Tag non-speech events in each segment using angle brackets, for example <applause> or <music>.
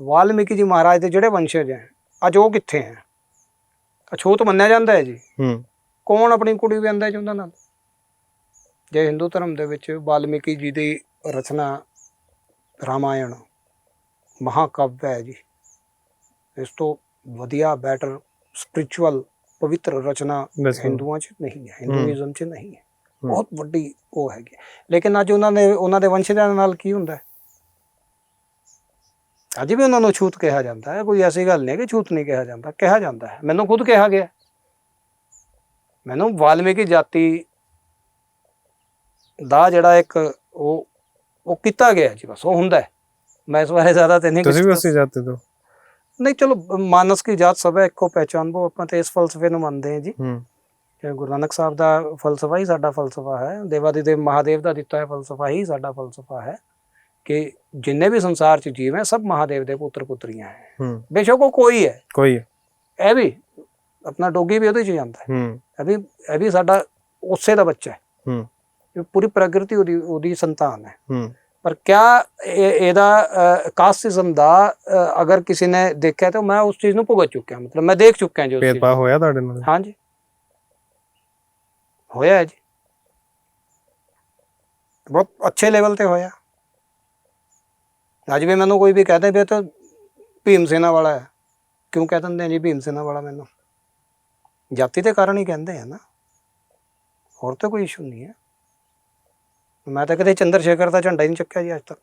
ਵਾਲਮੀਕੀ ਜੀ ਮਹਾਰਾਜ ਦੇ ਜਿਹੜੇ ਵੰਸ਼ਜ ਹੈ ਅੱਜ ਉਹ ਕਿੱਥੇ ਹੈ ਅਛੂਤ ਮੰਨਿਆ ਜਾਂਦਾ ਹੈ ਜੀ ਹੂੰ ਕੌਣ ਆਪਣੀ ਕੁੜੀ ਵਿਆਹੁੰਦਾ ਜੀ ਉਹਨਾਂ ਨਾਲ ਜੇ ਹਿੰਦੂ ਧਰਮ ਦੇ ਵਿੱਚ ਵਾਲਮੀਕੀ ਜੀ ਦੀ ਰਚਨਾ ਰਾਮਾਇਣ ਮਹਾਕਾਵਿ ਹੈ ਜੀ ਇਸ ਤੋਂ ਵਧੀਆ ਬੈਟਰ ਸਪਿਰਚੁਅਲ ਪਵਿੱਤਰ ਰਚਨਾ। ਹਿੰਦੂਆਂ 'ਚ ਨਹੀਂ ਹੈ ਹਿੰਦੂਇਜ਼ਮ 'ਚ ਨਹੀਂ ਹੈ। ਬਹੁਤ ਵੱਡੀ ਉਹ ਹੈਗੀ। ਲੇਕਿਨ ਅੱਜ ਉਹਨਾਂ ਨੇ ਉਹਨਾਂ ਦੇ ਵੰਸ਼ਜਾਂ ਨਾਲ ਕੀ ਹੁੰਦਾ ਹੈ ਅੱਜ ਵੀ ਉਹਨਾਂ ਨੂੰ ਛੂਤ ਕਿਹਾ ਜਾਂਦਾ ਹੈ ਕੋਈ ਐਸੀ ਗੱਲ ਨਹੀਂ ਹੈ ਕਿ ਛੂਤ ਨਹੀਂ ਕਿਹਾ ਜਾਂਦਾ ਕਿਹਾ ਜਾਂਦਾ ਹੈ। ਮੈਨੂੰ ਖੁਦ ਕਿਹਾ ਗਿਆ ਮੈਨੂੰ ਵਾਲਮੀਕੀ ਜਾਤੀ ਦਾ ਜਿਹੜਾ ਇੱਕ ਉਹ ਉਹ ਕੀਤਾ ਗਿਆ ਜੀ ਬਸ ਉਹ ਹੁੰਦਾ ਹੈ। ਮੈਂ ਇਸ ਬਾਰੇ ਜ਼ਿਆਦਾ ਤੇ ਨਹੀਂ ਤੁਸੀਂ ਵੀ ਉਸੇ ਜਾਤੇ ਤੋਂ? ਨਹੀਂ ਚਲੋ ਮਾਨਸ ਕੀ ਜਾਤ ਸਭ ਹੈ ਇੱਕੋ ਪਹਿਚਾਨ ਬੋ ਆਪਾਂ ਤੇ ਇਸ ਫਲਸਫੇ ਨੂੰ ਮੰਨਦੇ ਹਾਂ ਜੀ। ਹੂੰ। ਗੁਰੂ ਨਾਨਕ ਸਾਹਿਬ ਦਾ ਫਲਸਫਾ ਹੀ ਸਾਡਾ ਫਲਸਫਾ ਹੈ। ਦੇਵਾਦੀ ਦੇਵ ਮਹਾਦੇਵ ਦਾ ਦਿੱਤਾ ਹੋਇਆ ਫਲਸਫਾ ਹੀ ਸਾਡਾ ਫਲਸਫਾ ਹੈ। ਕਿ ਜਿੰਨੇ ਵੀ ਸੰਸਾਰ 'ਚ ਜੀਵ ਹੈ ਸਭ ਮਹਾਦੇਵ ਦੇ ਪੁੱਤਰ ਪੁੱਤਰੀਆਂ ਹੈ। ਹੂੰ। ਬੇਸ਼ੱਕ ਉਹ ਕੋਈ ਹੈ। ਕੋਈ ਹੈ। ਇਹ ਵੀ ਆਪਣਾ ਡੋਗੀ ਵੀ ਉਹਦੇ 'ਚ ਜਾਂਦਾ ਹੈ। ਇਹ ਵੀ ਇਹ ਵੀ ਸਾਡਾ ਉਸੇ ਦਾ ਬੱਚਾ ਹੈ। ਹੂੰ। ਇਹ ਪੂਰੀ ਪ੍ਰਕਿਰਤੀ ਉਹਦੀ ਉਹਦੀ ਸੰਤਾਨ ਹੈ। ਹੂੰ। ਪਰ ਕਿਆ ਇਹ- ਇਹਦਾ ਕਾਸਟਿਜ਼ਮ ਦਾ ਅਗਰ ਕਿਸੇ ਨੇ ਦੇਖਿਆ ਤਾਂ ਮੈਂ ਉਸ ਚੀਜ਼ ਨੂੰ ਭੁਗਤ ਚੁੱਕਿਆ ਮਤਲਬ ਮੈਂ ਦੇਖ ਚੁੱਕਿਆ ਜੋ ਭੇਦਭਾਵ ਹੋਇਆ ਤੁਹਾਡੇ ਨਾਲ? ਹਾਂਜੀ। ਹੋਇਆ ਜੀ। ਬਹੁਤ ਅੱਛੇ ਲੈਵਲ ਤੇ ਹੋਇਆ। ਅੱਜ ਵੀ ਮੈਨੂੰ ਕੋਈ ਵੀ ਕਹਦੇ ਵੀ ਇਹ ਤਾਂ ਭੀਮ ਸੈਨਾ ਵਾਲਾ ਹੈ। ਕਿਉਂ ਕਹਿ ਦਿੰਦੇ ਆ ਜੀ ਭੀਮ ਸੈਨਾ ਵਾਲਾ ਮੈਨੂੰ? ਜਾਤੀ ਦੇ ਕਾਰਨ ਹੀ ਕਹਿੰਦੇ ਆ ਨਾ। ਹੋਰ ਤਾਂ ਕੋਈ ਇਸ਼ੂ ਨਹੀਂ ਹੈ। ਮੈਂ ਤਾਂ ਕਦੇ ਚੰਦਰ ਸ਼ੇਖਰ ਦਾ ਝੰਡਾ ਹੀ ਨਹੀਂ ਚੱਕਿਆ ਜੀ ਅੱਜ ਤੱਕ।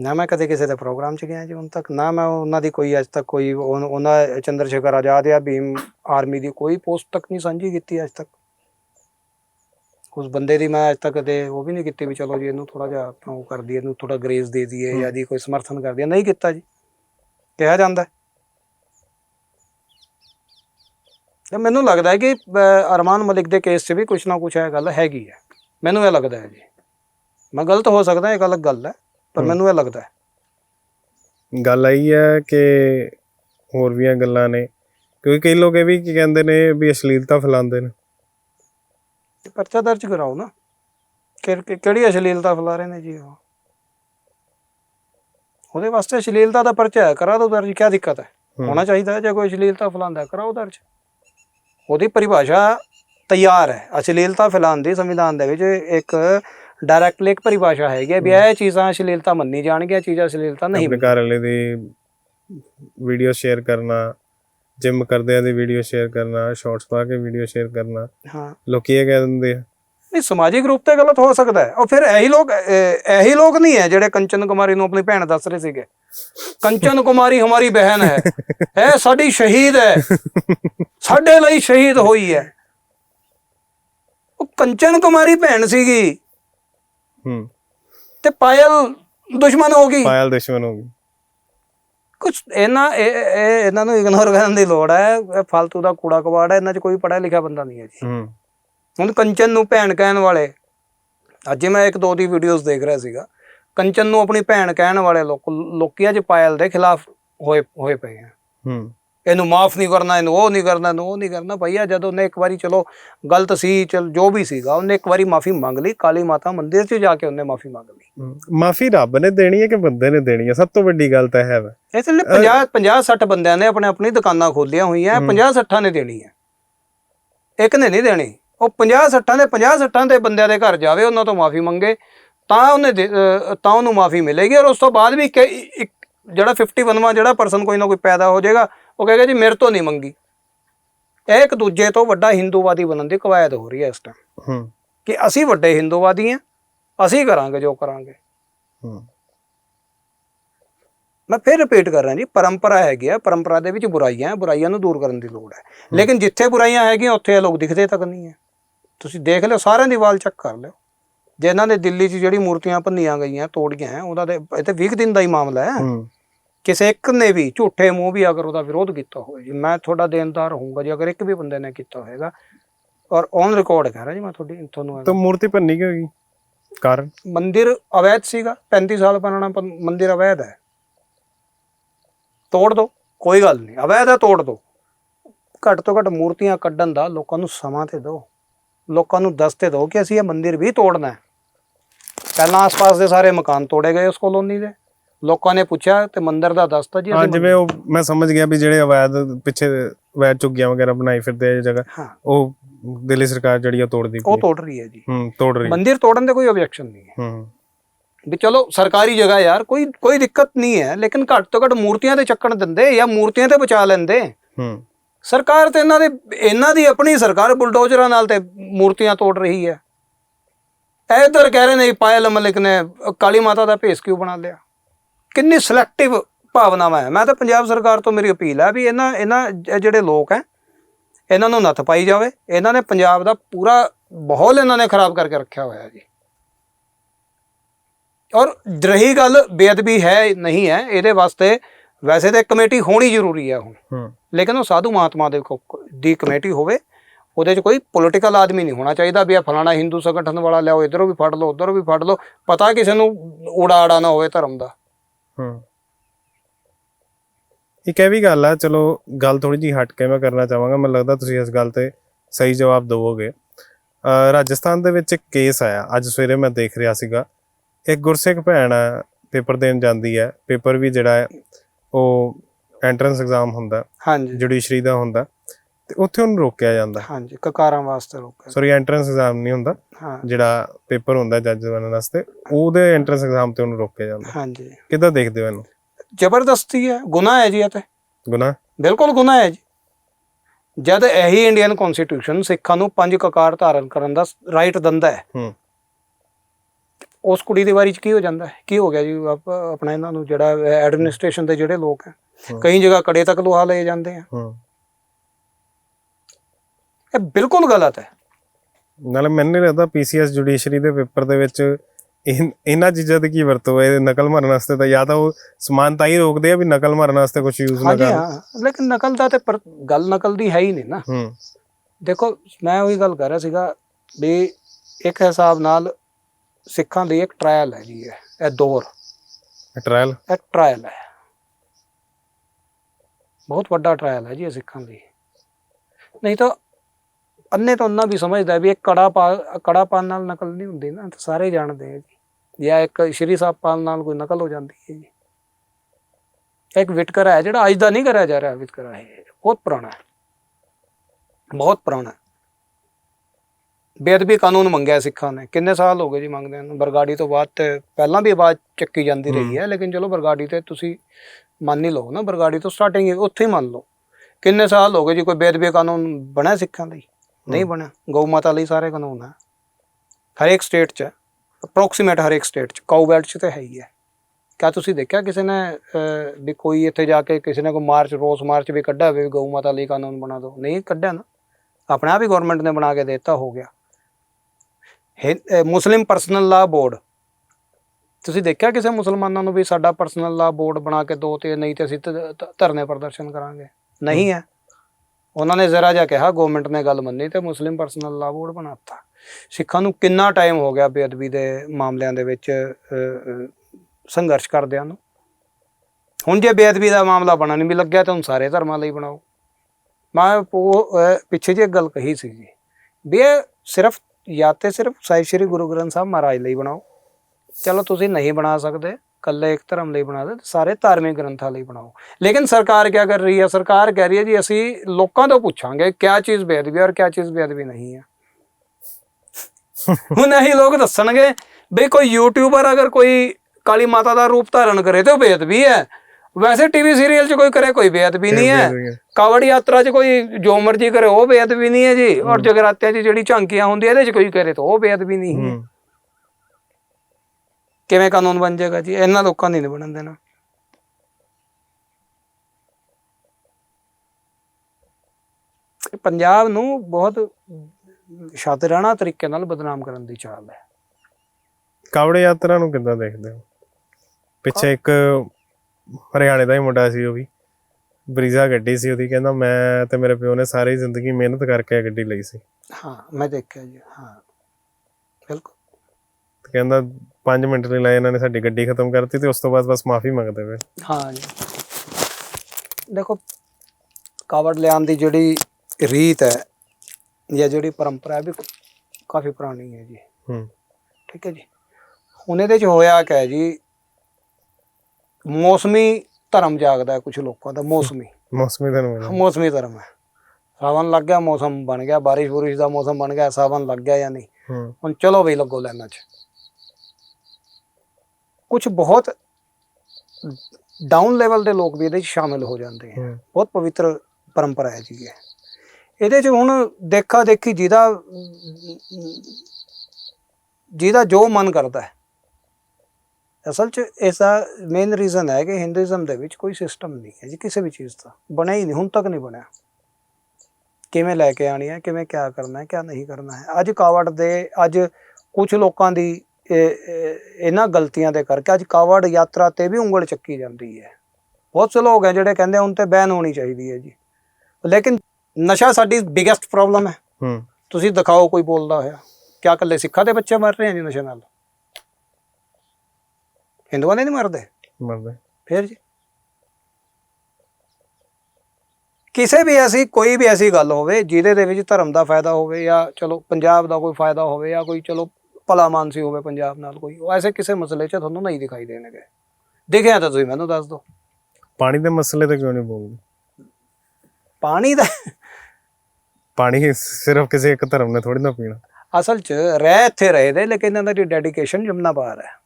ਨਾ ਮੈਂ ਕਦੇ ਕਿਸੇ ਦੇ ਪ੍ਰੋਗਰਾਮ 'ਚ ਗਿਆ ਜੀ ਹੁਣ ਤੱਕ। ਨਾ ਮੈਂ ਉਹਨਾਂ ਦੀ ਕੋਈ ਅੱਜ ਤੱਕ ਕੋਈ ਉਹਨਾਂ ਚੰਦਰ ਸ਼ੇਖਰ ਆਜ਼ਾਦ ਜਾਂ ਭੀਮ ਆਰਮੀ ਦੀ ਕੋਈ ਪੋਸਟ ਤੱਕ ਨਹੀਂ ਸਾਂਝੀ ਕੀਤੀ ਅੱਜ ਤੱਕ। ਉਸ ਬੰਦੇ ਦੀ ਮੈਂ ਅੱਜ ਤੱਕ ਕਦੇ ਉਹ ਵੀ ਨਹੀਂ ਕੀਤੀ ਵੀ ਚਲੋ ਜੀ ਇਹਨੂੰ ਥੋੜਾ ਜਿਹਾ ਆਪਾਂ ਉਹ ਕਰ ਦਈਏ ਇਹਨੂੰ ਥੋੜਾ ਗ੍ਰੇਸ ਦੇ ਦਈਏ ਜਾਂ ਦੀ ਕੋਈ ਸਮਰਥਨ ਕਰ ਦਈਏ। ਨਹੀਂ ਕੀਤਾ ਜੀ। ਕਿਹਾ ਜਾਂਦਾ। ਤੇ ਮੈਨੂੰ ਲੱਗਦਾ ਹੈ ਕਿ ਅਰਮਾਨ ਮਲਿਕ ਦੇ ਕੇਸ 'ਚ ਵੀ ਕੁਝ ਨਾ ਕੁਝ ਇਹ ਗੱਲ ਹੈਗੀ ਹੈ। ਮੈਨੂੰ ਇਹ ਲੱਗਦਾ ਹੈ ਜੀ। ਮੈਂ ਗਲਤ ਹੋ ਸਕਦਾ ਇਹ ਗਲਤ ਗੱਲ ਹੈ ਪਰ। ਮੈਨੂੰ ਇਹ ਲੱਗਦਾ ਹੈ। ਗੱਲ ਆਈ ਹੈ ਕਿ ਹੋਰ ਵੀ ਗੱਲਾਂ ਨੇ। ਕਿਉਂਕਿ ਕਈ ਲੋਕ ਇਹ ਵੀ ਕੀ ਕਹਿੰਦੇ ਨੇ ਵੀ ਅਸ਼ਲੀਲਤਾ ਫੈਲਾਉਂਦੇ ਨੇ। ਤੇ ਪਰਚਾ ਦਰਜ ਕਰਾਓ ਨਾ। ਕਿ- ਕਿਹੜੀ ਅਸ਼ਲੀਲਤਾ ਫੈਲਾ ਰਹੇ ਨੇ ਜੀ ਉਹ? ਉਹਦੇ ਵਾਸਤੇ ਅਸ਼ਲੀਲਤਾ ਦਾ ਪਰਚਾ ਹੈ ਕਰਾ ਦਿਓ ਦਰਜ ਕੀ ਦਿੱਕਤ ਹੈ। ਹੋਣਾ ਚਾਹੀਦਾ ਹੈ ਜੇ ਕੋਈ ਅਸ਼ਲੀਲਤਾ ਫੈਲਾਉਂਦਾ ਕਰਾਓ ਦਰਜ। ਉਹਦੀ ਪਰਿਭਾਸ਼ਾ ਤਿਆਰ ਹੈ ਅਸ਼ਲੀਲਤਾ ਫੈਲਾਉਣ ਦੀ ਸੰਵਿਧਾਨ ਦੇ ਵਿੱਚ ਇੱਕ ਡਾਇਰੈਕਟਲੀ ਇੱਕ ਪਰਿਭਾਸ਼ਾ ਹੈਗੀ ਹੈ ਵੀ ਇਹ ਚੀਜ਼ਾਂ ਅਸ਼ਲੀਲਤਾ ਮੰਨੀ ਜਾਣਗੀਆਂ ਚੀਜ਼ਾਂ ਅਸ਼ਲੀਲਤਾ ਨਹੀਂ ਆਪਣੇ ਘਰ ਵਾਲੇ ਦੀ ਵੀਡੀਓ ਸ਼ੇਅਰ ਕਰਨਾ ਜਿਮ ਕਰਦਿਆਂ ਦੀ ਵੀਡੀਓ ਸ਼ੇਅਰ ਕਰਨਾ ਸ਼ਾਰਟਸ ਪਾ ਕੇ ਵੀਡੀਓ ਸ਼ੇਅਰ ਕਰਨਾ। ਹਾਂ। ਲੋਕੀ ਇਹ ਕਹਿ ਦਿੰਦੇ ਆ। ਨਹੀਂ ਸਮਾਜਿਕ ਰੂਪ ਤੇ ਗਲਤ ਹੋ ਸਕਦਾ ਹੈ। ਉਹ ਫਿਰ ਇਹੀ ਲੋਕ ਇਹ- ਲੋਕ ਨਹੀਂ ਹੈ ਜਿਹੜੇ ਕੰਚਨ ਕੁਮਾਰੀ ਨੂੰ ਆਪਣੀ ਭੈਣ ਦੱਸ ਰਹੇ ਸੀਗੇ। ਕੰਚਨ ਕੁਮਾਰੀ ਹਮਾਰੀ ਬਹਿਨ ਹੈ। <laughs> ਇਹ ਸਾਡੀ ਸ਼ਹੀਦ ਹੈ। ਸਾਡੇ ਲਈ ਸ਼ਹੀਦ ਹੋਈ ਹੈ। ਉਹ ਕੰਚਨ ਕੁਮਾਰੀ ਭੈਣ ਸੀਗੀ। ਹੂੰ। ਤੇ ਪਾਇਲ ਦੁਸ਼ਮਣ ਹੋ ਗਈ। ਪਾਇਲ ਦੁਸ਼ਮਣ ਹੋ ਗਈ। ਕੁਝ ਇਹਨਾਂ ਇਹ ਇਹ- ਇਹਨਾਂ ਨੂੰ ਇਗਨੋਰ ਕਰਨ ਦੀ ਲੋੜ ਹੈ ਇਹ ਫालतू ਦਾ ਕੂੜਾ ਕਵਾੜ ਹੈ ਇਹਨਾਂ 'ਚ ਕੋਈ ਪੜ੍ਹਿਆ ਲਿਖਿਆ ਬੰਦਾ ਨਹੀਂ ਹੈ ਜੀ। ਹੂੰ। ਹੁਣ ਕੰਚਨ ਨੂੰ ਭੈਣ ਕਹਿਣ ਵਾਲੇ ਅੱਜ ਮੈਂ ਇੱਕ ਦੋ ਦੀ ਵੀਡੀਓਜ਼ ਦੇਖ ਰਿਹਾ ਸੀਗਾ ਕੰਚਨ ਨੂੰ ਆਪਣੀ ਭੈਣ ਕਹਿਣ ਵਾਲੇ ਲੋਕ ਲੋਕੀ ਅੱਜ ਪਾਇਲ ਦੇ ਖਿਲਾਫ ਹੋਏ ਹੋਏ ਪਏ ਆ। ਹੂੰ। ਇਹਨੂੰ ਮਾਫ ਨਹੀਂ ਕਰਨਾ ਇਹਨੂੰ ਉਹ ਨਹੀਂ ਕਰਨਾ ਇਹਨੂੰ ਉਹ ਨਹੀਂ ਕਰਨਾ। ਭਈਆ ਜਦੋਂ ਉਹਨੇ ਇੱਕ ਵਾਰੀ ਚਲੋ ਗਲਤ ਸੀ ਚਲ ਜੋ ਵੀ ਸੀਗਾ ਉਹਨੇ ਇੱਕ ਵਾਰੀ ਮਾਫੀ ਮੰਗ ਲਈ ਕਾਲੀ ਮਾਤਾ ਮੰਦਿਰ 'ਚ ਜਾ ਕੇ ਉਹਨੇ ਮਾਫੀ ਮੰਗ ਲਈ। ਮਾਫੀ ਰੱਬ ਨੇ ਦੇਣੀ ਹੈ ਕਿ ਬੰਦੇ ਨੇ ਦੇਣੀ ਹੈ? ਸਭ ਤੋਂ ਵੱਡੀ ਗੱਲ ਤਾਂ ਹੈ ਵਾ। ਇਸ ਲਈ 50 50 60 ਬੰਦਿਆਂ ਨੇ ਆਪਣੇ ਆਪਣੀ ਦੁਕਾਨਾਂ ਖੋਲੀਆਂ ਹੋਈਆਂ 50 60 ਨੇ ਦੇਣੀ ਹੈ। ਇੱਕ ਨੇ ਨਹੀਂ ਦੇਣੀ। ਉਹ 50 60 ਦੇ 50 60 ਦੇ ਬੰਦਿਆਂ ਦੇ ਘਰ ਜਾਵੇ ਉਹਨਾਂ ਤੋਂ ਮਾਫੀ ਮੰਗੇ ਤਾਂ ਉਹਨੇ ਤਾਂ ਉਹਨੂੰ ਮਾਫੀ ਮਿਲੇਗੀ। ਔਰ ਉਸ ਤੋਂ ਬਾਅਦ ਵੀ ਜਿਹੜਾ 51ਵਾਂ ਜਿਹੜਾ ਪਰਸਨ ਕੋਈ ਨਾ ਕੋਈ ਪੈਦਾ ਹੋ ਜਾਏਗਾ ਉਹ ਕਹੇਗਾ ਜੀ ਮੇਰੇ ਤੋਂ ਨਹੀਂ ਮੰਗੀ। ਇਹ ਇੱਕ ਦੂਜੇ ਤੋਂ ਵੱਡਾ ਹਿੰਦੂਵਾਦੀ ਬਣਨ ਦੀ ਕਵਾਇਦ ਹੋ ਰਹੀ ਹੈ ਇਸ ਟਾਈਮ ਹੂੰ। ਕਿ ਅਸੀਂ ਵੱਡੇ ਹਿੰਦੂਵਾਦੀ ਹਾਂ ਅਸੀਂ ਕਰਾਂਗੇ ਜੋ ਕਰਾਂਗੇ। ਹੂੰ। ਮੈਂ ਫਿਰ ਰਿਪੀਟ ਕਰ ਰਿਹਾ ਜੀ ਪਰੰਪਰਾ ਹੈਗੀ ਆ ਪਰੰਪਰਾ ਦੇ ਵਿੱਚ ਬੁਰਾਈਆਂ ਹੈ ਬੁਰਾਈਆਂ ਨੂੰ ਦੂਰ ਕਰਨ ਦੀ ਲੋੜ ਹੈ। ਲੇਕਿਨ ਜਿੱਥੇ ਬੁਰਾਈਆਂ ਹੈਗੀਆਂ ਉੱਥੇ ਇਹ ਲੋਕ ਦਿਖਦੇ ਤੱਕ ਨਹੀਂ ਹੈ। ਤੁਸੀਂ ਦੇਖ ਲਿਓ ਸਾਰਿਆਂ ਦੀ ਵਾਲ ਚੈੱਕ ਕਰ ਲਿਓ। ਜੇ ਇਹਨਾਂ ਦੇ ਦਿੱਲੀ 'ਚ ਜਿਹੜੀ ਮੂਰਤੀਆਂ ਭੰਨੀਆਂ ਗਈਆਂ ਤੋੜੀਆਂ ਹੈ ਉਹਦਾ ਤੇ ਇਹ ਤੇ 20 ਦਿਨ ਦਾ ਹੀ ਮਾਮਲਾ ਹੂੰ। ਕਿਸੇ ਇੱਕ ਨੇ ਵੀ ਝੂਠੇ ਮੂੰਹ ਵੀ ਅਗਰ ਉਹਦਾ ਵਿਰੋਧ ਕੀਤਾ ਹੋਵੇ ਜੀ ਮੈਂ ਤੁਹਾਡਾ ਦੇਣਦਾਰ ਹੋਊਂਗਾ ਜੀ ਅਗਰ ਇੱਕ ਵੀ ਬੰਦੇ ਨੇ ਕੀਤਾ ਹੋਵੇਗਾ ਔਰ ਔਨ ਰਿਕਾਰਡ ਕਹਿ ਰਿਹਾ ਜੀ ਮੈਂ ਤੁਹਾਡੀ ਤੁਹਾਨੂੰ ਤਾਂ ਮੂਰਤੀ ਭੰਨੀ ਕਿਉਂ ਗਈ ਕਾਰਨ? ਮੰਦਿਰ ਅਵੈਧ ਸੀਗਾ 35 ਸਾਲ ਪੁਰਾਣਾ ਮੰਦਿਰ ਅਵੈਧ ਹੈ। ਤੋੜ ਦੋ ਕੋਈ ਗੱਲ ਨਹੀਂ ਅਵੈਧ ਹੈ ਤੋੜ ਦੋ। ਘੱਟ ਤੋਂ ਘੱਟ ਮੂਰਤੀਆਂ ਕੱਢਣ ਦਾ ਲੋਕਾਂ ਨੂੰ ਸਮਾਂ ਤੇ ਦਿਓ। ਲੋਕਾਂ ਨੂੰ ਦੱਸ ਤੇ ਦਿਓ ਕਿ ਅਸੀਂ ਇਹ ਮੰਦਿਰ ਵੀ ਤੋੜਨਾ ਹੈ। ਪਹਿਲਾਂ ਆਸ-ਪਾਸ ਦੇ ਸਾਰੇ ਮਕਾਨ ਤੋੜੇ ਗਏ ਉਸ ਕਲੋਨੀ ਦੇ। ਲੋਕਾਂ ਨੇ ਪੁੱਛਿਆ ਤੇ ਮੰਦਿਰ ਦਾ ਦੱਸਤਾ ਜੀ ਹਾਂ ਅਸੀਂ ਜਿਵੇਂ ਉਹ ਮੈਂ ਸਮਝ ਗਿਆ ਵੀ ਜਿਹੜੇ ਅਵੈਧ ਪਿੱਛੇ ਅਵੈਧ ਝੁੱਗੀਆਂ ਵਗੈਰਾ ਬਣਾਈ ਫਿਰਦੇ ਆ ਇਹ ਜਗ੍ਹਾ ਹਾਂ। ਉਹ ਦਿੱਲੀ ਸਰਕਾਰ ਜਿਹੜੀ ਆ ਤੋੜਦੀ ਉਹ ਪਈ ਤੋੜ ਰਹੀ ਹੈ ਜੀ। ਹੂੰ ਤੋੜ ਰਹੀ ਮੰਦਿਰ ਤੋੜਨ ਦੇ ਕੋਈ ਆਬਜੈਕਸ਼ਨ ਨਹੀਂ ਹੈ। ਹੂੰ। ਵੀ ਚਲੋ ਸਰਕਾਰੀ ਜਗ੍ਹਾ ਯਾਰ ਕੋਈ ਕੋਈ ਦਿੱਕਤ ਨਹੀਂ ਹੈ ਲੇਕਿਨ ਘੱਟ ਤੋਂ ਘੱਟ ਮੂਰਤੀਆਂ ਤੇ ਚੱਕਣ ਦਿੰਦੇ ਜਾਂ ਮੂਰਤੀਆਂ ਤੇ ਬਚਾ ਲੈਂਦੇ। ਹੂੰ। ਸਰਕਾਰ ਤੇ ਇਹਨਾਂ ਦੇ ਇਹਨਾਂ ਦੀ ਆਪਣੀ ਸਰਕਾਰ ਬੁਲਡੋਜ਼ਰਾਂ ਨਾਲ ਤੇ ਮੂਰਤੀਆਂ ਤੋੜ ਰਹੀ ਹੈ। ਇਧਰ ਕਹਿ ਰਹੇ ਨੇ ਪਾਇਲ ਮਲਿਕ ਨੇ ਕਾਲੀ ਮਾਤਾ ਦਾ ਭੇਸ ਕਿਉਂ ਬਣਾ ਲਿਆ? ਕਿੰਨੀ ਸਿਲੈਕਟਿਵ ਭਾਵਨਾਵਾਂ ਹੈ। ਮੈਂ ਤਾਂ ਪੰਜਾਬ ਸਰਕਾਰ ਤੋਂ ਮੇਰੀ ਅਪੀਲ ਹੈ ਵੀ ਇਹਨਾਂ ਇਹਨਾਂ ਜਿਹੜੇ ਲੋਕ ਹੈ ਇਹਨਾਂ ਨੂੰ ਨੱਥ ਪਾਈ ਜਾਵੇ। ਇਹਨਾਂ ਨੇ ਪੰਜਾਬ ਦਾ ਪੂਰਾ ਮਾਹੌਲ ਇਹਨਾਂ ਨੇ ਖਰਾਬ ਕਰਕੇ ਰੱਖਿਆ ਹੋਇਆ ਹੈ ਜੀ। ਔਰ ਰਹੀ ਗੱਲ ਬੇਅਦਬੀ ਹੈ ਨਹੀਂ ਹੈ ਇਹਦੇ ਵਾਸਤੇ ਵੈਸੇ ਤਾਂ ਕਮੇਟੀ ਹੋਣੀ ਜ਼ਰੂਰੀ ਹੈ ਹੁਣ। ਲੇਕਿਨ ਉਹ ਸਾਧੂ ਮਹਾਤਮਾ ਦੇ ਕੋ- ਦੀ ਕਮੇਟੀ ਹੋਵੇ ਉਹਦੇ 'ਚ ਕੋਈ ਪੋਲੀਟੀਕਲ ਆਦਮੀ ਨਹੀਂ ਹੋਣਾ ਚਾਹੀਦਾ ਵੀ ਇਹ ਫਲਾਣਾ ਹਿੰਦੂ ਸੰਗਠਨ ਵਾਲਾ ਲਿਆਓ ਇਧਰੋਂ ਵੀ ਫੜ ਲਓ ਉਧਰੋਂ ਵੀ ਫੜ ਲਓ। ਪਤਾ ਕਿਸੇ ਨੂੰ ਊੜਾ ਆੜਾ ਨਾ ਹੋਵੇ ਧਰਮ ਦਾ। ਹੂੰ। ਇੱਕ ਇਹ ਵੀ ਗੱਲ ਆ ਚਲੋ ਗੱਲ ਥੋੜੀ ਜੀ ਹਟ ਕੇ ਮੈਂ ਕਰਨਾ ਚਾਹਾਂਗਾ ਮੈਨੂੰ ਲੱਗਦਾ ਤੁਸੀਂ ਇਸ ਗੱਲ ਤੇ ਸਹੀ ਜਵਾਬ ਦਿਵੋਗੇ। ਰਾਜਸਥਾਨ ਦੇ ਵਿੱਚ ਇੱਕ ਕੇਸ ਆਇਆ ਅੱਜ ਸਵੇਰੇ ਮੈਂ ਦੇਖ ਰਿਹਾ ਸੀਗਾ। ਇੱਕ ਗੁਰਸਿੱਖ ਭੈਣ ਆ ਪੇਪਰ ਦੇਣ ਜਾਂਦੀ ਹੈ ਪੇਪਰ ਵੀ ਜਿਹੜਾ ਹੈ ਉਹ ਐਂਟਰੈਂਸ ਐਗਜ਼ਾਮ ਹੁੰਦਾ ਹਾਂਜੀ। ਜੁਡੀਸ਼ਰੀ ਦਾ ਹੁੰਦਾ। ਤੇ ਉੱਥੇ ਉਹਨੂੰ ਰੋਕਿਆ ਜਾਂਦਾ। ਹਾਂਜੀ ਕਕਾਰਾਂ ਵਾਸਤੇ ਰੋਕਿਆ ਸੌਰੀ ਐਂਟਰੈਂਸ ਐਗਜ਼ਾਮ ਨਹੀਂ ਹੁੰਦਾ ਹਾਂ। ਜਿਹੜਾ ਪੇਪਰ ਹੁੰਦਾ ਜੱਜ ਬਣਨ ਵਾਸਤੇ ਉਹਦੇ ਐਂਟਰੈਂਸ ਐਗਜ਼ਾਮ ਤੇ ਉਹਨੂੰ ਰੋਕਿਆ ਜਾਂਦਾ। ਹਾਂਜੀ। ਕਿੱਦਾਂ ਦੇਖਦੇ ਹੋ ਇਹਨੂੰ? ਜ਼ਬਰਦਸਤੀ ਹੈ ਗੁਨਾਹ ਹੈ ਜੀ ਇਹ ਤੇ। ਗੁਨਾਹ? ਬਿਲਕੁਲ ਗੁਨਾਹ ਹੈ ਜੀ। ਜਦ ਇਹੀ ਇੰਡੀਅਨ ਕਨਸਟੀਟਿਊਸ਼ਨ ਸਿੱਖਾਂ ਨੂੰ ਪੰਜ ਕਕਾਰ ਧਾਰਨ ਕਰਨ ਦਾ ਰਾਈਟ ਦਿੰਦਾ ਹੈ। ਹੂੰ। ਉਸ ਕੁੜੀ ਦੇ ਬਾਰੇ ਚ ਕੀ ਹੋ ਜਾਂਦਾ ਹੈ? ਕੀ ਹੋ ਗਿਆ ਜੀ? ਆਪ- ਆਪਣਾ ਇਹਨਾਂ ਨੂੰ ਜਿਹੜਾ ਐਡਮਿਨਿਸਟ੍ਰੇਸ਼ਨ ਦੇ ਜਿਹੜੇ ਲੋਕ ਹੂੰ। ਕਈ ਜਗ੍ਹਾ ਕੜੇ ਤੱਕ ਲੋਹਾ ਲਏ ਜਾਂਦੇ ਆ। ਹੂੰ। ਇਹ ਬਿਲਕੁਲ ਗਲਤ ਹੈ। ਨਾਲੇ ਮੈਨੂੰ ਲੱਗਦਾ ਪੀਸੀਐਸ ਜੁਡੀਸ਼ਰੀ ਦੇ ਪੇਪਰ ਦੇ ਵਿੱਚ ਇਹਨਾਂ ਚੀਜ਼ਾਂ ਦੀ ਕੀ ਵਰਤੋਂ ਹੈ? ਨਕਲ ਮਾਰਨ ਵਾਸਤੇ ਤਾਂ ਜਾਂ ਤਾਂ ਉਹ ਸਮਾਨਤਾ ਹੀ ਰੋਕਦੇ ਆ ਵੀ ਨਕਲ ਮਾਰਨ ਵਾਸਤੇ ਕੁਝ ਯੂਜ਼ ਨਾ ਹਾਂ। ਲੇਕਿਨ ਨਕਲ ਦਾ ਤੇ ਗੱਲ ਨਕਲ ਦੀ ਹੈ ਹੀ ਨਹੀਂ ਨਾ। ਹੂੰ। ਦੇਖੋ ਮੈਂ ਉਹੀ ਗੱਲ ਕਰ ਰਿਹਾ ਸੀਗਾ ਵੀ ਇੱਕ ਹਿਸਾਬ ਨਾਲ ਸਿੱਖਾਂ ਲਈ ਇੱਕ ਟ੍ਰਾਇਲ ਹੈ ਜੀ ਇਹ ਇਹ ਦੌਰ ਟ੍ਰਾਇਲ ਇਹ ਟ੍ਰਾਇਲ ਹੈ। ਬਹੁਤ ਵੱਡਾ ਟ੍ਰਾਇਲ ਹੈ ਜੀ ਇਹ ਸਿੱਖਾਂ ਲਈ ਨਹੀਂ ਤਾਂ ਅੰਨੇ ਤਾਂ ਉਹਨਾਂ ਵੀ ਸਮਝਦਾ ਵੀ ਇੱਕ ਕੜਾ ਪਾ ਕੜਾ ਪਾਣ ਨਾਲ ਨਕਲ ਨਹੀਂ ਹੁੰਦੀ ਨਾ ਸਾਰੇ ਜਾਣਦੇ ਆ ਜੀ। ਜਾਂ ਇੱਕ ਸ਼੍ਰੀ ਸਾਹਿਬ ਪਾਣ ਨਾਲ ਕੋਈ ਨਕਲ ਹੋ ਜਾਂਦੀ ਹੈ ਜੀ। ਇੱਕ ਵਿਟਕਰਾ ਹੈ ਜਿਹੜਾ ਅੱਜ ਦਾ ਨਹੀਂ ਕਰਿਆ ਜਾ ਰਿਹਾ ਵਿਟਕਰਾ ਹੈ ਬਹੁਤ ਪੁਰਾਣਾ ਹੈ। ਬਹੁਤ ਪੁਰਾਣਾ। ਬੇਅਦਬੀ ਕਾਨੂੰਨ ਮੰਗਿਆ ਸਿੱਖਾਂ ਨੇ। ਕਿੰਨੇ ਸਾਲ ਹੋ ਗਏ ਜੀ ਮੰਗਦੇ ਨੂੰ? ਬਰਗਾੜੀ ਤੋਂ ਬਾਅਦ ਤੇ ਪਹਿਲਾਂ ਵੀ ਆਵਾਜ਼ ਚੱਕੀ ਜਾਂਦੀ ਰਹੀ ਹੈ ਲੇਕਿਨ ਚਲੋ ਬਰਗਾੜੀ ਤੇ ਤੁਸੀਂ ਮੰਨ ਹੀ ਲਓ ਨਾ ਬਰਗਾੜੀ ਤੋਂ ਸਟਾਰਟਿੰਗ ਉੱਥੇ ਹੀ ਮੰਨ ਲਓ। ਕਿੰਨੇ ਸਾਲ ਹੋ ਗਏ ਜੀ ਕੋਈ ਬੇਅਦਬੀ ਕਾਨੂੰਨ ਬਣਿਆ ਸਿੱਖਾਂ ਲਈ? ਨਹੀਂ ਬਣਿਆ। ਗਊ ਮਾਤਾ ਲਈ ਸਾਰੇ ਕਾਨੂੰਨ ਹੈ ਹਰੇਕ ਸਟੇਟ 'ਚ ਅਪਰੋਕਸੀਮੇਟ ਹਰੇਕ ਸਟੇਟ 'ਚ ਕਾਊ ਬੈਲਟ 'ਚ ਤੇ ਹੈ ਹੀ ਹੈ। ਕਿਆ ਤੁਸੀਂ ਦੇਖਿਆ ਕਿਸੇ ਨੇ ਵੀ ਕੋਈ ਇੱਥੇ ਜਾ ਕੇ ਕਿਸੇ ਨੇ ਕੋਈ ਮਾਰਚ ਰੋਸ ਮਾਰਚ ਵੀ ਕੱਢਿਆ ਹੋਵੇ ਵੀ ਗਊ ਮਾਤਾ ਲਈ ਕਾਨੂੰਨ ਬਣਾ ਦਿਓ? ਨਹੀਂ ਕੱਢਿਆ ਨਾ। ਆਪਣੇ ਆਪ ਹੀ ਗਵਰਨਮੈਂਟ ਨੇ ਬਣਾ ਕੇ ਦਿੱਤਾ ਹੋ ਗਿਆ। ਮੁਸਲਿਮ ਪਰਸਨਲ ਲਾ ਬੋਰਡ ਤੁਸੀਂ ਦੇਖਿਆ ਕਿਸੇ ਮੁਸਲਮਾਨਾਂ ਨੂੰ ਵੀ ਸਾਡਾ ਪਰਸਨਲ ਲਾ ਬੋਰਡ ਬਣਾ ਕੇ ਦੋ ਤੇ ਨਹੀਂ ਤੇ ਅਸੀਂ ਧਰਨੇ ਪ੍ਰਦਰਸ਼ਨ ਕਰਾਂਗੇ? ਨਹੀਂ ਹੈ। ਉਹਨਾਂ ਨੇ ਜ਼ਰਾ ਜਿਹਾ ਕਿਹਾ ਗਵਰਨਮੈਂਟ ਨੇ ਗੱਲ ਮੰਨੀ ਤੇ ਮੁਸਲਿਮ ਪਰਸਨਲ ਲਾ ਬੋਰਡ ਬਣਾਤਾ। ਸਿੱਖਾਂ ਨੂੰ ਕਿੰਨਾ ਟਾਈਮ ਹੋ ਗਿਆ ਬੇਅਦਬੀ ਦੇ ਮਾਮਲਿਆਂ ਦੇ ਵਿੱਚ ਸੰਘਰਸ਼ ਕਰਦਿਆਂ ਨੂੰ? ਹੁਣ ਜੇ ਬੇਅਦਬੀ ਦਾ ਮਾਮਲਾ ਬਣਨ ਵੀ ਲੱਗਿਆ ਤਾਂ ਹੁਣ ਸਾਰੇ ਧਰਮਾਂ ਲਈ ਬਣਾਓ। ਮੈਂ ਉਹ ਪਿੱਛੇ ਜੇ ਗੱਲ ਕਹੀ ਸੀ ਜੀ ਵੀ ਇਹ ਸਿਰਫ ਜਾਂ ਤੇ ਸਿਰਫ ਸਾਹਿਬ ਸ੍ਰੀ ਗੁਰੂ ਗ੍ਰੰਥ ਸਾਹਿਬ ਮਹਾਰਾਜ ਲਈ ਬਣਾਓ। ਚਲੋ ਤੁਸੀਂ ਨਹੀਂ ਬਣਾ ਸਕਦੇ। ਕੱਲੇ ਇੱਕ ਧਰਮ ਲਈ ਬਣਾ ਦੇ ਸਾਰੇ ਧਾਰਮਿਕ ਗ੍ਰੰਥਾਂ ਲਈ ਬਣਾਓ। ਲੇਕਿਨ ਸਰਕਾਰ ਕੀ ਕਰ ਰਹੀ ਹੈ? ਸਰਕਾਰ ਕਹਿ ਰਹੀ ਹੈ ਜੀ ਅਸੀਂ ਲੋਕਾਂ ਤੋਂ ਪੁੱਛਾਂਗੇ ਕਿਆ ਚੀਜ਼ ਬੇਅਦਬੀ ਹੈ ਔਰ ਕਿਆ ਚੀਜ਼ ਬੇਅਦਬੀ ਨਹੀਂ ਹੈ। ਹੁਣ ਇਹੀ ਲੋਕ ਦੱਸਣਗੇ ਬਈ ਕੋਈ ਯੂਟਿਊਬਰ ਅਗਰ ਕੋਈ ਕਾਲੀ ਮਾਤਾ ਦਾ ਰੂਪ ਧਾਰਨ ਕਰੇ ਤੇ ਉਹ ਬੇਅਦਬੀ ਹੈ। ਵੈਸੇ ਟੀਵੀ ਸੀਰੀਅਲ 'ਚ ਕੋਈ ਕਰੇ ਕੋਈ ਬੇਅਦਬੀ ਨਹੀਂ ਹੈ। ਕਾਵੜ ਯਾਤਰਾ 'ਚ ਕੋਈ ਜੋ ਮਰਜ਼ੀ ਕਰੇ ਉਹ ਬੇਅਦਬੀ ਨਹੀਂ ਹੈ ਜੀ। ਔਰ ਜਗਰਾਤਿਆਂ 'ਚ ਜਿਹੜੀ ਝਾਂਕੀਆਂ ਹੁੰਦੀਆਂ ਇਹਦੇ 'ਚ ਕੋਈ ਕਰੇ ਤਾਂ ਉਹ ਬੇਅਦਬੀ ਨਹੀਂ ਹੈ। ਹੂੰ। ਕਿਵੇਂ ਕਾਨੂੰਨ ਬਣ ਜਾਏਗਾ ਜੀ? ਇਹਨਾਂ ਲੋਕਾਂ ਨੇ ਨਹੀਂ ਬਣਨ ਦੇਣਾ। ਪੰਜਾਬ ਨੂੰ ਬਹੁਤ ਸ਼ਾਤਰਾਨਾ ਤਰੀਕੇ ਨਾਲ ਬਦਨਾਮ ਕਰਨ ਦੀ ਚਾਲ ਹੈ। ਕਾਵੜ ਯਾਤਰਾ ਨੂੰ ਕਿੱਦਾਂ ਦੇਖਦੇ ਹੋ? ਪਿੱਛੇ ਇੱਕ ਹਰਿਆਣੇ ਦਾ ਹੀ ਮੁੰਡਾ ਸੀ ਉਹ ਵੀ। ਬਰੀਜ਼ਾ ਗੱਡੀ ਸੀ ਉਹਦੀ। ਕਹਿੰਦਾ ਮੈਂ ਤੇ ਮੇਰੇ ਪਿਓ ਨੇ ਸਾਰੀ ਜ਼ਿੰਦਗੀ ਮਿਹਨਤ ਕਰਕੇ ਗੱਡੀ ਲਈ ਸੀ। ਹਾਂ ਮੈਂ ਦੇਖਿਆ ਜੀ ਹਾਂ। ਬਿਲਕੁਲ। ਕਹਿੰਦਾ 5 ਮਿੰਟ ਨਹੀਂ ਲਾਏ ਇਹਨਾਂ ਨੇ ਸਾਡੀ ਗੱਡੀ ਖਤਮ ਕਰਤੀ ਤੇ ਉਸ ਤੋਂ ਬਾਅਦ ਬਸ ਮਾਫੀ ਮੰਗਦੇ ਪਏ। ਹਾਂ ਜੀ। ਦੇਖੋ ਕਾਵੜ ਲਿਆਉਣ ਦੀ ਜਿਹੜੀ ਰੀਤ ਹੈ ਜਾਂ ਜਿਹੜੀ ਪਰੰਪਰਾ ਹੈ ਵੀ ਕਾਫੀ ਪੁਰਾਣੀ ਹੈ ਜੀ। ਹੂੰ। ਠੀਕ ਹੈ ਜੀ। ਹੁਣ ਇਹਦੇ ਚ ਹੋਇਆ ਹੈ ਜੀ ਮੌਸਮੀ ਧਰਮ ਜਾਗਦਾ ਹੈ ਕੁਝ ਲੋਕਾਂ ਦਾ ਮੌਸਮੀ। ਮੌਸਮੀ ਦਿਨ ਮਿਲਿਆ ਮੌਸਮੀ ਧਰਮ ਹੈ। ਸਾਵਨ ਲੱਗ ਗਿਆ ਮੌਸਮ ਬਣ ਗਿਆ ਬਾਰਿਸ਼ ਬੁਰਿਸ਼ ਦਾ ਮੌਸਮ ਬਣ ਗਿਆ ਸਾਵਨ ਲੱਗ ਗਿਆ ਜਾਂ ਨਹੀਂ। ਹੂੰ। ਹੁਣ ਚਲੋ ਵੀ ਲੱਗੋ ਲੈਣਾ ਚ। ਕੁਝ ਬਹੁਤ ਡਾਊਨ ਲੈਵਲ ਦੇ ਲੋਕ ਵੀ ਇਹਦੇ ਚ ਸ਼ਾਮਿਲ ਹੋ ਜਾਂਦੇ ਹੈ ਹੂੰ। ਬਹੁਤ ਪਵਿੱਤਰ ਪਰੰਪਰਾ ਹੈ। ਜੀ ਇਹ ਇਹਦੇ ਚ ਹੁਣ ਦੇਖਾ ਦੇਖੀ ਜਿਹਦਾ ਜਿਹਦਾ ਜੋ ਮਨ ਕਰਦਾ ਹੈ। ਅਸਲ ਚ ਇਸਦਾ ਮੇਨ ਰੀਜ਼ਨ ਹੈ ਕਿ ਹਿੰਦੂਇਜ਼ਮ ਦੇ ਵਿੱਚ ਕੋਈ ਸਿਸਟਮ ਨਹੀਂ ਹੈ ਜੀ ਕਿਸੇ ਵੀ ਚੀਜ਼ ਦਾ। ਬਣਿਆ ਹੀ ਨਹੀਂ ਹੁਣ ਤੱਕ ਨਹੀਂ ਬਣਿਆ। ਕਿਵੇਂ ਲੈ ਕੇ ਆਣੀ ਹੈ ਕਿਵੇਂ ਕਿਆ ਕਰਨਾ ਹੈ ਕਿਆ ਨਹੀਂ ਕਰਨਾ ਹੈ। ਅੱਜ ਕਾਵੜ ਦੇ ਅੱਜ ਕੁਝ ਲੋਕਾਂ ਦੀ ਇਹਨਾਂ ਗਲਤੀਆਂ ਦੇ ਕਰਕੇ ਅੱਜ ਕਾਵੜ ਯਾਤਰਾ ਤੇ ਵੀ ਉਂਗਲ ਚੱਕੀ ਜਾਂਦੀ ਹੈ। ਬਹੁਤ ਸੇ ਲੋਕ ਹੈ ਜਿਹੜੇ ਕਹਿੰਦੇ ਹੁਣ ਤੇ ਬੈਨ ਹੋਣੀ ਚਾਹੀਦੀ ਹੈ ਜੀ। ਲੇਕਿਨ ਨਸ਼ਾ ਸਾਡੀ ਬਿਗੇਸਟ ਪ੍ਰੋਬਲਮ ਹੈ। ਹੂੰ। ਤੁਸੀਂ ਦਿਖਾਓ ਕੋਈ ਬੋਲਦਾ ਹੋਇਆ। ਕਿਆ ਕੱਲੇ ਸਿੱਖਾਂ ਦੇ ਬੱਚੇ ਮਰ ਰਹੇ ਆ ਜੀ ਨਸ਼ੇ ਨਾਲ? ਹਿੰਦੂਆਂ ਦੇ ਨਹੀਂ ਮਰਦੇ? ਮਰਦੇ। ਫਿਰ ਜੀ। ਕਿਸੇ ਵੀ ਐਸੀ ਕੋਈ ਵੀ ਐਸੀ ਗੱਲ ਹੋਵੇ ਜਿਹਦੇ ਦੇ ਵਿੱਚ ਧਰਮ ਦਾ ਫਾਇਦਾ ਹੋਵੇ ਜਾਂ ਚਲੋ ਪੰਜਾਬ ਦਾ ਕੋਈ ਫਾਇਦਾ ਹੋਵੇ ਜਾਂ ਕੋਈ ਚਲੋ ਭਲਾ ਮਾਨਸੀ ਹੋਵੇ ਪੰਜਾਬ ਨਾਲ ਕੋਈ। ਉਹ ਐਸੇ ਕਿਸੇ ਮਸਲੇ 'ਚ ਤੁਹਾਨੂੰ ਨਹੀਂ ਦਿਖਾਈ ਦੇਣਗੇ। ਦਿਖਿਆ ਤਾਂ ਤੁਸੀਂ ਮੈਨੂੰ ਦੱਸ ਦਿਓ ਪਾਣੀ ਦੇ ਮਸਲੇ ਤੇ ਕਿਉਂ ਨਹੀਂ ਬੋਲਦੇ? ਪਾਣੀ ਦਾ ਪਾਣੀ ਸਿਰਫ ਕਿਸੇ ਇੱਕ ਧਰਮ ਨੇ ਥੋੜੀ ਨਾ ਪੀਣਾ। ਅਸਲ 'ਚ ਰਹਿ ਇੱਥੇ ਰਹੇ ਦੇ ਲੇਕਿਨ ਇਹਨਾਂ ਦੀ ਡੈਡੀਕੇਸ਼ਨ ਜਮਨਾ ਪਾਰ ਹੈ।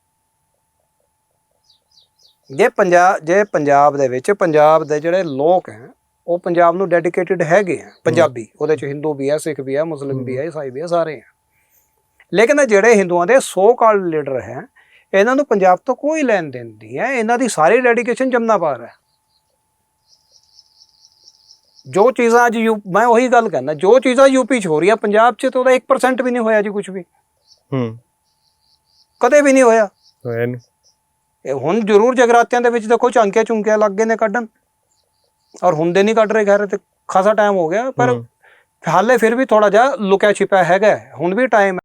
ਜੇ ਪੰਜਾਬ ਜੇ ਪੰਜਾਬ ਦੇ ਵਿੱਚ ਪੰਜਾਬ ਦੇ ਜਿਹੜੇ ਲੋਕ ਹੈ ਉਹ ਪੰਜਾਬ ਨੂੰ ਡੈਡੀਕੇਟਿਡ ਹੈਗੇ ਆ ਪੰਜਾਬੀ। ਉਹਦੇ 'ਚ ਹਿੰਦੂ ਵੀ ਹੈ ਸਿੱਖ ਵੀ ਹੈ ਮੁਸਲਿਮ ਵੀ ਹੈ। ਈਸਾਈ ਵੀ ਹੈ ਸਾਰੇ ਹੈ। ਲੇਕਿਨ ਜਿਹੜੇ ਹਿੰਦੂਆਂ ਦੇ ਸੋ ਕਾਲਡ ਲੀਡਰ ਹੈ ਇਹਨਾਂ ਨੂੰ ਪੰਜਾਬ ਤੋਂ ਕੋਈ ਲੈਣ ਦੇਣ ਨਹੀਂ ਹੈ ਇਹਨਾਂ ਦੀ ਸਾਰੀ ਡੈਡੀਕੇਸ਼ਨ ਜਮਨਾ ਪਾਰ ਹੈ। ਜੋ ਚੀਜ਼ਾਂ ਅੱਜ ਯੂ ਮੈਂ ਉਹੀ ਗੱਲ ਕਹਿੰਦਾ ਜੋ ਚੀਜ਼ਾਂ ਯੂਪੀ 'ਚ ਹੋ ਰਹੀਆਂ ਪੰਜਾਬ 'ਚ ਤਾਂ ਉਹਦਾ 1% ਵੀ ਨਹੀਂ ਹੋਇਆ ਜੀ ਕੁਝ ਵੀ। ਹੂੰ। ਕਦੇ ਵੀ ਨਹੀਂ ਹੋਇਆ। ਹੋਇਆ ਨਹੀਂ। ਇਹ ਹੁਣ ਜ਼ਰੂਰ ਜਗਰਾਤਿਆਂ ਦੇ ਵਿੱਚ ਦੇਖੋ ਝਾਂਕੀਆਂ ਚੁੰਕੀਆਂ ਲੱਗ ਗਏ ਨੇ ਕੱਢਣ। ਔਰ ਹੁੰਦੇ ਨਹੀਂ ਕੱਢ ਰਹੇ ਖੈਰ ਤੇ ਖਾਸਾ ਟਾਈਮ ਹੋ ਗਿਆ ਪਰ। ਹਾਲੇ ਫਿਰ ਵੀ ਥੋੜਾ ਜਿਹਾ ਲੁਕਿਆ ਛਿਪਿਆ ਹੈਗਾ। ਹੁਣ ਵੀ ਟਾਈਮ